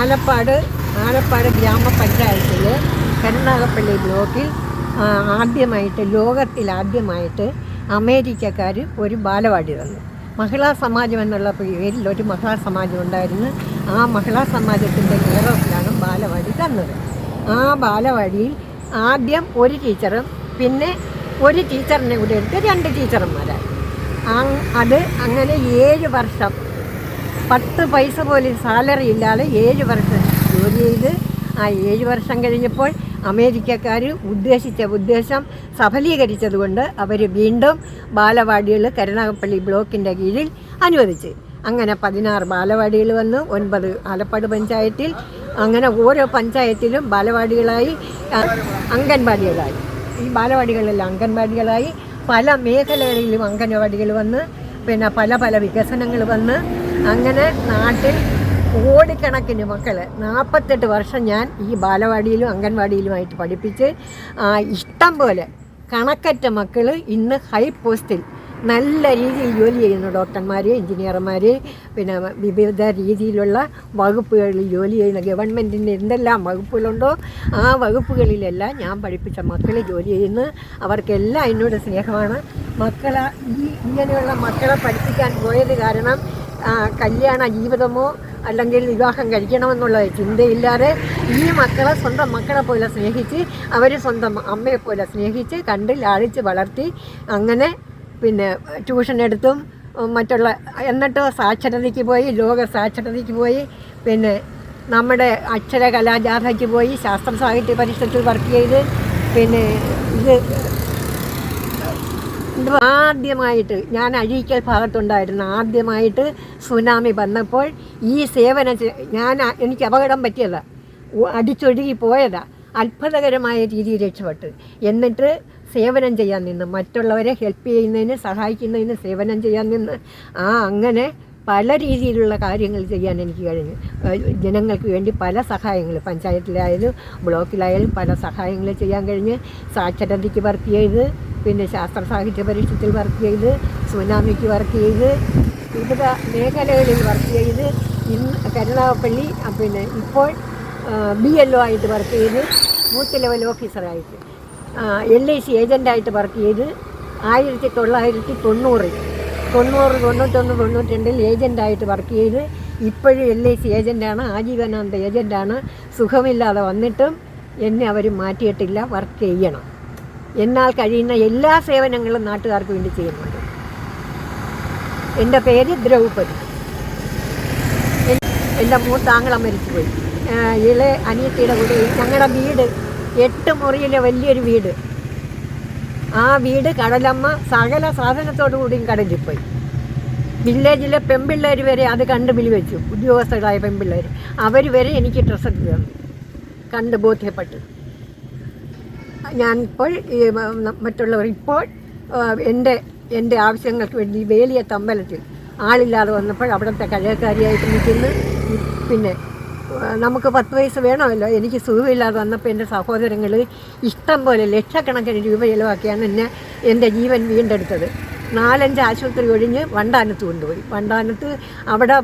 ആലപ്പാട് ആലപ്പാട് ഗ്രാമപഞ്ചായത്തിൽ കരുനാഗപ്പള്ളി ബ്ലോക്കിൽ ആദ്യമായിട്ട് ലോകത്തിൽ ആദ്യമായിട്ട് അമേരിക്കക്കാർ ഒരു ബാലവാടി വന്നു. മഹിളാ സമാജം എന്നുള്ള പേരിൽ ഒരു മഹിളാ സമാജം ഉണ്ടായിരുന്നു. ആ മഹിളാ സമാജത്തിന്റെ നേതൃത്വത്തിലാണ് ബാലവാടി തന്നത്. ആ ബാലവാടിയിൽ ആദ്യം ഒരു ടീച്ചറും പിന്നെ ഒരു ടീച്ചറിനെ കൂടി എടുത്ത് രണ്ട് ടീച്ചർമാരായി. അത് അങ്ങനെ ഏഴ് വർഷം പത്ത് പൈസ പോലും സാലറി ഇല്ലാതെ ഏഴ് വർഷം ജോലി ചെയ്ത് ആ ഏഴ് വർഷം കഴിഞ്ഞപ്പോൾ അമേരിക്കക്കാർ ഉദ്ദേശിച്ച ഉദ്ദേശം സഫലീകരിച്ചതുകൊണ്ട് അവർ വീണ്ടും ബാലവാടികൾ കരുനാഗപ്പള്ളി ബ്ലോക്കിന്റെ കീഴിൽ അനുവദിച്ച്. അങ്ങനെ പതിനാറ് ബാലവാടികൾ വന്നു ഒൻപത് ആലപ്പാട് പഞ്ചായത്തിൽ. അങ്ങനെ ഓരോ പഞ്ചായത്തിലും ബാലവാടികളായി അംഗൻവാടികളായി. ഈ ബാലവാടികളെല്ലാം അംഗൻവാടികളായി. പല മേഖലകളിലും അംഗൻവാടികൾ വന്ന് പിന്നെ പല പല വികസനങ്ങൾ വന്ന് അങ്ങനെ നാട്ടിൽ കോടിക്കണക്കിന് മക്കൾ നാൽപ്പത്തെട്ട് വർഷം ഞാൻ ഈ ബാലവാടിയിലും അംഗൻവാടിയിലുമായിട്ട് പഠിപ്പിച്ച് ഇഷ്ടം പോലെ കണക്കറ്റ മക്കൾ ഇന്ന് ഹൈ പോസ്റ്റിൽ നല്ല രീതിയിൽ ജോലി ചെയ്യുന്നു ഡോക്ടർമാർ എഞ്ചിനീയർമാർ പിന്നെ വിവിധ രീതിയിലുള്ള വകുപ്പുകളിൽ ജോലി ചെയ്യുന്ന ഗവൺമെന്റിന്റെ എന്തെല്ലാം വകുപ്പുകളുണ്ടോ ആ വകുപ്പുകളിലെല്ലാം ഞാൻ പഠിപ്പിച്ച മക്കൾ ജോലി ചെയ്യുന്നു. അവർക്കെല്ലാം എന്നോട് സ്നേഹമാണ്. മക്കളെ ഈ ഇങ്ങനെയുള്ള മക്കളെ പഠിപ്പിക്കാൻ പോയത് കാരണം കല്യാണ ജീവിതമോ അല്ലെങ്കിൽ വിവാഹം കഴിക്കണമെന്നുള്ള ചിന്തയില്ലാതെ ഈ മക്കളെ സ്വന്തം മക്കളെ പോലെ സ്നേഹിച്ച് അവർ സ്വന്തം അമ്മയെ പോലെ സ്നേഹിച്ച് കണ്ട് ലാളിച്ച് വളർത്തി അങ്ങനെ പിന്നെ ട്യൂഷൻ എടുത്തും മറ്റുള്ള എന്നിട്ട് സാക്ഷരതയ്ക്ക് പോയി ലോക സാക്ഷരതയ്ക്ക് പോയി പിന്നെ നമ്മുടെ അക്ഷര കലാജാഥയ്ക്ക് പോയി ശാസ്ത്ര സാഹിത്യ പരിഷത്തിൽ വർക്ക് ചെയ്ത് പിന്നെ ഇത് ആദ്യമായിട്ട് ഞാൻ അഴീക്കൽ ഭാഗത്തുണ്ടായിരുന്നു ആദ്യമായിട്ട് സുനാമി വന്നപ്പോൾ ഈ സേവനം ഞാൻ എനിക്ക് അപകടം പറ്റിയതാ. ഉ- അടിച്ചൊഴുകി പോയതാ. അത്ഭുതകരമായ രീതിയിൽ രക്ഷപ്പെട്ടു. എന്നിട്ട് സേവനം ചെയ്യാൻ നിന്ന് മറ്റുള്ളവരെ ഹെൽപ്പ് ചെയ്യുന്നതിന് സഹായിക്കുന്നതിന് സേവനം ചെയ്യാൻ നിന്ന് ആ അങ്ങനെ പല രീതിയിലുള്ള കാര്യങ്ങൾ ചെയ്യാൻ എനിക്ക് കഴിഞ്ഞു. ജനങ്ങൾക്ക് വേണ്ടി പല സഹായങ്ങൾ പഞ്ചായത്തിലായാലും ബ്ലോക്കിലായാലും പല സഹായങ്ങൾ ചെയ്യാൻ കഴിഞ്ഞ്. സാക്ഷരതയ്ക്ക് വർക്ക് ചെയ്ത് പിന്നെ ശാസ്ത്ര സാഹിത്യ പരീക്ഷത്തിൽ വർക്ക് ചെയ്ത് സുനാമിക്ക് വർക്ക് ചെയ്ത് വിവിധ മേഖലകളിൽ വർക്ക് ചെയ്ത് ഇന്ന് കരുണാവപ്പള്ളി പിന്നെ ഇപ്പോൾ ബി എൽ ഒ ആയിട്ട് വർക്ക് ചെയ്ത് ബൂത്ത് ലെവൽ ഓഫീസറായിട്ട് എൽ ഐ സി ഏജന്റായിട്ട് വർക്ക് ചെയ്ത് ആയിരത്തി തൊള്ളായിരത്തി തൊണ്ണൂറിൽ തൊണ്ണൂറ് തൊണ്ണൂറ്റൊന്ന് തൊണ്ണൂറ്റിരണ്ടിൽ ഏജന്റായിട്ട് വർക്ക് ചെയ്ത് ഇപ്പോഴും എൽ ഐ സി ഏജന്റാണ് ആജീവനാന്ത ഏജന്റാണ് സുഖമില്ലാതെ വന്നിട്ടും എന്നെ അവർ മാറ്റിയിട്ടില്ല വർക്ക് ചെയ്യണം. എന്നാൽ കഴിയുന്ന എല്ലാ സേവനങ്ങളും നാട്ടുകാർക്ക് വേണ്ടി ചെയ്യുന്നുണ്ട്. എന്റെ പേര് ദ്രൗപദി. എൻ- എന്റെ മൂത്താങ്ങള മരിച്ചുപോയി. ആ, ഇളയ അനിയത്തിയുടെ കൂടെ ഞങ്ങളുടെ വീട് എട്ട് മുറിയിലെ വലിയൊരു വീട്. ആ വീട് കടലമ്മ സകല സാധനത്തോടു കൂടിയും കടലിൽ പോയി വില്ലേജിലെ പെൺപിള്ളേർ വരെ അത് കണ്ട് വിളി വെച്ചു ഉദ്യോഗസ്ഥരായ പെൺപിള്ളേർ അവർ വരെ എനിക്ക് ഡ്രസ്സ് തന്നു. കണ്ട് ബോധ്യപ്പെട്ടു. ഞാനിപ്പോൾ ഈ മറ്റുള്ളവർ ഇപ്പോൾ എന്റെ എന്റെ ആവശ്യങ്ങൾക്ക് വേണ്ടി വേലിയ തമ്പലത്തിൽ ആളില്ലാതെ വന്നപ്പോൾ അവിടുത്തെ കഴയക്കാരിയായിട്ട് നിൽക്കുന്നു. പിന്നെ നമുക്ക് പത്ത് വയസ്സ് വേണമല്ലോ? എനിക്ക് സുഖമില്ലാതെ വന്നപ്പോൾ എന്റെ സഹോദരങ്ങൾ ഇഷ്ടം പോലെ ലക്ഷക്കണക്കിന് രൂപ ചിലവാക്കിയാണ് എന്നെ എന്റെ ജീവൻ വീണ്ടെടുത്തത്. നാലഞ്ച് ആശുപത്രി ഒഴിഞ്ഞ് വണ്ടാനത്ത് കൊണ്ടുപോയി. വണ്ടാനത്ത് അവിടെ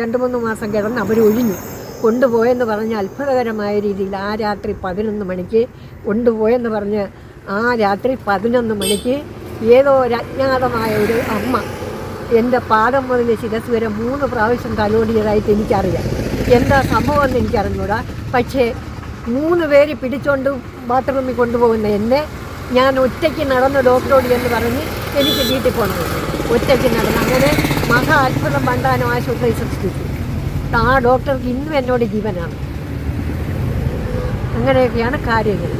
രണ്ട് മൂന്ന് മാസം കിടന്ന് അവർ ഒഴിഞ്ഞു. കൊണ്ടുപോയെന്ന് പറഞ്ഞ് അത്ഭുതകരമായ രീതിയിൽ ആ രാത്രി പതിനൊന്ന് മണിക്ക് കൊണ്ടുപോയെന്ന് പറഞ്ഞ് ആ രാത്രി പതിനൊന്ന് മണിക്ക് ഏതോ ഒരു അജ്ഞാതമായ ഒരു അമ്മ എന്റെ പാദം മുതൽ ശിരസ് വരെ മൂന്ന് പ്രാവശ്യം തലോടിയതായിട്ട് എനിക്കറിയാം. എന്താ സംഭവം എന്ന് എനിക്കറിഞ്ഞൂടാ. പക്ഷേ മൂന്ന് പേര് പിടിച്ചോണ്ട് ബാത്റൂമിൽ കൊണ്ടുപോകുന്ന എന്നെ ഞാൻ ഒറ്റയ്ക്ക് നടന്ന് ഡോക്ടറോട് എന്ന് പറഞ്ഞ് എനിക്ക് വീട്ടിൽ പോകണം. ഒറ്റയ്ക്ക് നടന്ന് അങ്ങനെ മഹാ അത്ഭുതം പണ്ടാനും ആശുപത്രി സൃഷ്ടിച്ചു ആ ഡോക്ടർക്ക് ഇന്നും എന്നോട് ജീവനാണ്. അങ്ങനെയൊക്കെയാണ് കാര്യങ്ങൾ.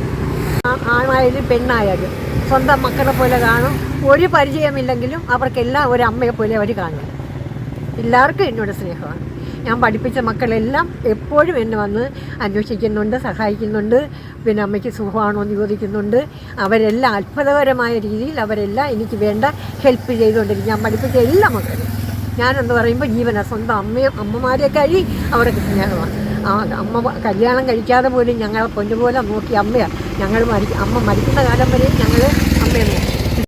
ആണായാലും പെണ്ണായാലും. സ്വന്തം മക്കളെ പോലെ കാണും. ഒരു പരിചയമില്ലെങ്കിലും അവർക്കെല്ലാം ഒരു അമ്മയെ പോലെ അവർ കാണും. എല്ലാവർക്കും എന്നോട് സ്നേഹമാണ്. ഞാൻ പഠിപ്പിച്ച മക്കളെല്ലാം എപ്പോഴും എന്നെ വന്ന് അന്വേഷിക്കുന്നുണ്ട് സഹായിക്കുന്നുണ്ട് പിന്നെ അമ്മയ്ക്ക് സുഖമാണോ എന്ന് ചോദിക്കുന്നുണ്ട്. അവരെല്ലാം അത്ഭുതകരമായ രീതിയിൽ അവരെല്ലാം എനിക്ക് വേണ്ട ഹെൽപ്പ് ചെയ്തുകൊണ്ടിരിക്കും ഞാൻ പഠിപ്പിച്ച എല്ലാ മക്കളും ഞാനെന്ന് പറയുമ്പോൾ ജീവന സ്വന്തം അമ്മയും അമ്മമാരെ കഴി അവർക്ക് സ്നേഹമാണ്. ആ അമ്മ കല്യാണം കഴിക്കാതെ പോലും ഞങ്ങളെ പൊന്നുപോലെ നോക്കി അമ്മയാണ്. ഞങ്ങൾ മരി അമ്മ മരിക്കുന്ന കാലം വരെയും ഞങ്ങൾ അമ്മയെ നോക്കി